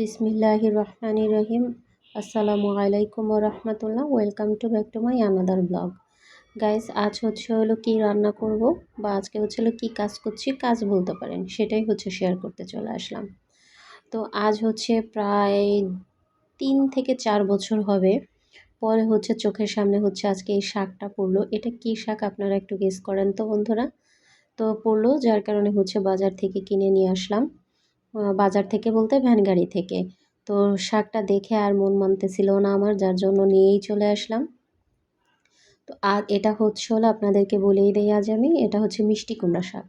বিসমিল্লাহ রহমান রহিম আসসালামু আলাইকুম ও রহমতুল্লাহ। Welcome to back to my another blog. Guys, আজ হচ্ছে হলো কি রান্না করব বা আজকে হচ্ছে হলো কী কাজ করছি কাজ বলতে পারেন, সেটাই হচ্ছে শেয়ার করতে চলে আসলাম। তো আজ হচ্ছে প্রায় তিন থেকে চার বছর হবে। পরে হচ্ছে চোখের সামনে হচ্ছে আজকে এই শাকটা পড়ল। এটা কী শাক আপনারা একটু গেস করেন তো বন্ধুরা। তো পড়ল, যার কারণে হচ্ছে বাজার থেকে কিনে নিয়ে আসলাম। বাজার থেকে বলতে ভ্যান গাড়ি থেকে। তো শাকটা দেখে আর মন মানতেছিল না আমার, যার জন্য নিয়েই চলে আসলাম। তো আর এটা হচ্ছে হলো আপনাদেরকে বলেই দেই আজ আমি, এটা হচ্ছে মিষ্টি কুমড়া শাক।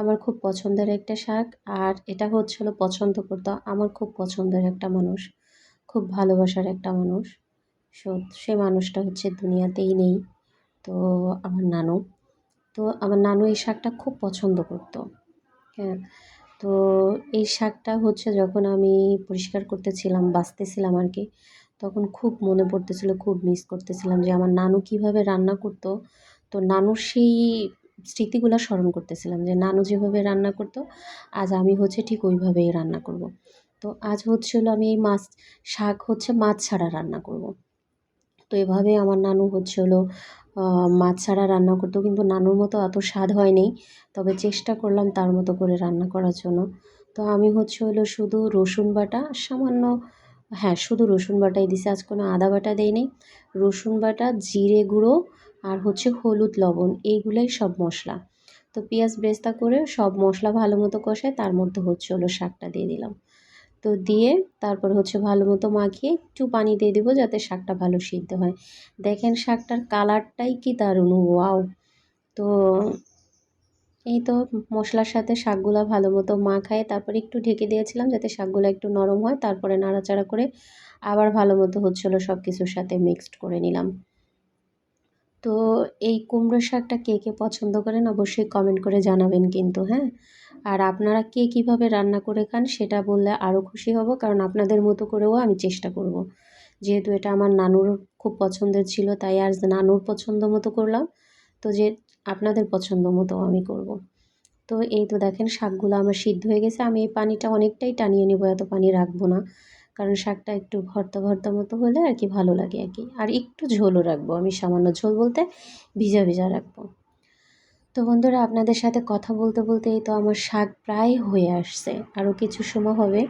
আমার খুব পছন্দের একটা শাক, আর এটা হচ্ছে হলো পছন্দ করতো আমার খুব পছন্দের একটা মানুষ, খুব ভালোবাসার একটা মানুষ। সে মানুষটা হচ্ছে দুনিয়াতেই নেই, তো আমার নানু। তো আমার নানু এই শাকটা খুব পছন্দ করতো হ্যাঁ। তো এই শাকটা হচ্ছে যখন আমি পরিষ্কার করতেছিলাম, বাঁচতেছিলাম আর কি তখন খুব মনে পড়তেছিল, খুব মিস করতেছিলাম যে আমার নানু কীভাবে রান্না করতো তো নানুর সেই স্মৃতিগুলো স্মরণ করতেছিলাম যে নানু যেভাবে রান্না করতো, আজ আমি হচ্ছে ঠিক ওইভাবেই রান্না করব। তো আজ হচ্ছিল আমি এই মাছ, শাক হচ্ছে মাছ ছাড়া রান্না করব। তো এভাবে আমার নানু হচ্ছে হলো মাছ ছাড়া রান্না করতেও কিন্তু নানুর মতো অত স্বাদ হয়নি। তবে চেষ্টা করলাম তার মতো করে রান্না করার জন্য। তো আমি হচ্ছে হলো শুধু রসুন বাটা, সামান্য হ্যাঁ শুধু রসুন বাটাই দিছি। আজ কোনো আদা বাটা দেয়নি রসুন বাটা, জিরে গুঁড়ো আর হচ্ছে হলুদ লবণ, এইগুলাই সব মশলা। তো পেঁয়াজ ব্রেস্তা করে সব মশলা ভালো মতো কষায় তার মধ্যে হচ্ছে হলো শাকটা দিয়ে দিলাম। তো দিয়ে তারপর হচ্ছে ভালো মতো মাখিয়ে একটু পানি দিয়ে দেবো যাতে শাকটা ভালো সিদ্ধ হয়। দেখেন শাকটার কালারটাই কি দারুণ, ওয়াও! তো এই তো মশলার সাথে শাকগুলো ভালো মতো মাখায়, তারপর একটু ঢেকে দিয়েছিলাম যাতে শাকগুলো একটু নরম হয়, তারপরে নাড়াচাড়া করে আবার ভালো মতো হচ্ছিল সব কিছুর সাথে মিক্সড করে নিলাম। তো এই কুমড়ো শাকটা কে কে পছন্দ করেন অবশ্যই কমেন্ট করে জানাবেন কিন্তু হ্যাঁ? আর আপনারা কে কীভাবে রান্না করে খান সেটা বললে আরও খুশি হব, কারণ আপনাদের মতো করেও আমি চেষ্টা করব। যেহেতু এটা আমার নানুর খুব পছন্দের ছিল, তাই আর নানুর পছন্দ মতো করলাম। তো যে আপনাদের পছন্দ মতো আমি করব। তো এই তো দেখেন শাকগুলো আমার সিদ্ধ হয়ে গেছে। আমি এই পানিটা অনেকটাই টানিয়ে নেব, এত পানি রাখব না। কারণ শাকটা একটু ভর্তা ভর্তা মতো হলে আর কি ভালো লাগে আর কি। আর একটু ঝোলও রাখব, আমি সামান্য ঝোল বলতে ভিজা ভিজা রাখব। তো বন্ধুরা, আপনাদের সাথে কথা বলতে বলতে এই তো আমার শাক প্রায় হয়ে আসছে। আরও কিছু সময় হবে।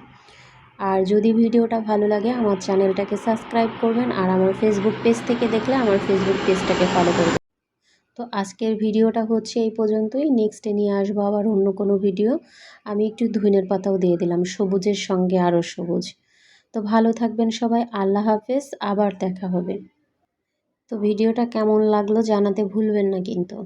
আর যদি ভিডিওটা ভালো লাগে, আমার চ্যানেলটাকে সাবস্ক্রাইব করবেন আর আমার ফেসবুক পেজ থেকে দেখলে আমার ফেসবুক পেজটাকে ফলো করবেন তো আজকের ভিডিওটা হচ্ছে এই পর্যন্তই। নেক্সটে নিয়ে আসব আবার অন্য কোনো ভিডিও। আমি একটু ধুনের পাতাও দিয়ে দিলাম, সবুজের সঙ্গে আরও সবুজ। তো ভালো থাকবেন সবাই, আল্লাহ হাফেজ, আবার দেখা হবে। তো ভিডিওটা কেমন লাগল জানাতে ভুলবেন না কিন্তু।